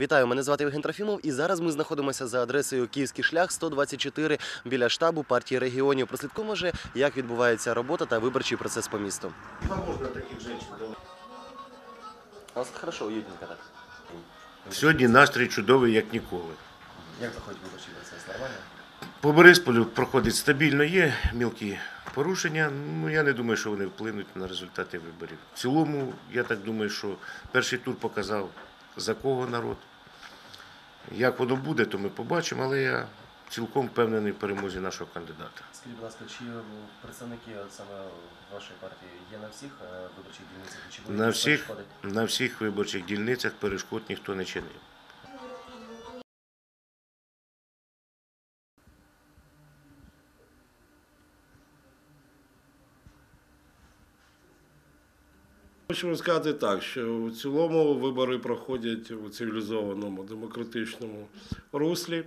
Вітаю, мене звати Євген Трофімов, і зараз ми знаходимося за адресою Київський шлях 124 біля штабу партії регіонів. Прослідкуємо вже, як відбувається робота та виборчий процес по місту. Можно таких женщин. У нас хорошо, уютненько так. Сьогодні настрій чудовий, як ніколи. Як проходить виборчий процес? Нормально? По Борисполю проходить стабільно, є мілкі порушення. Ну я не думаю, що вони вплинуть на результати виборів. В цілому, я так думаю, що перший тур показав за кого народ. Як воно буде, то ми побачимо, але я цілком впевнений в перемозі нашого кандидата. Скажіть, будь ласка, чи представники от саме вашої партії є на всіх е, виборчих дільницях? Чи На всіх, на всіх виборчих дільницях перешкод ніхто не чинив. Хочемо сказати так, що в цілому вибори проходять у цивілізованому демократичному руслі.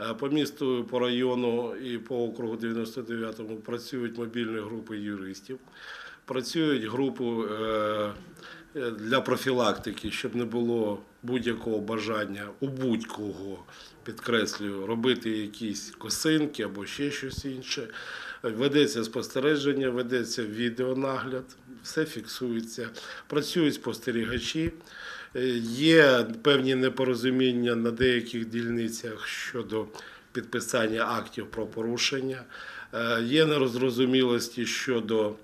Е, По місту, по району і по округу 99-му працюють мобільні групи юристів, працюють групи е, для профілактики, щоб не було будь-якого бажання у будь-кого, підкреслюю, робити якісь косинки або ще щось інше. Ведеться спостереження, ведеться відеонагляд, все фіксується, працюють спостерігачі. Е, Є певні непорозуміння на деяких дільницях щодо підписання актів про порушення. Е, Є нерозрозумілості щодо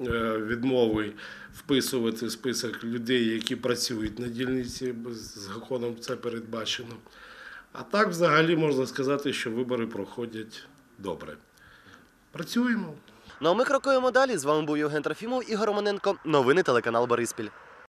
е, відмови вписувати список людей, які працюють на дільниці, з законом це передбачено. А так, взагалі, можна сказати, що вибори проходять добре. Працюємо. Ну а ми крокуємо далі. З вами був Євген Трофімов, Ігор Романенко. Новини телеканал Бориспіль.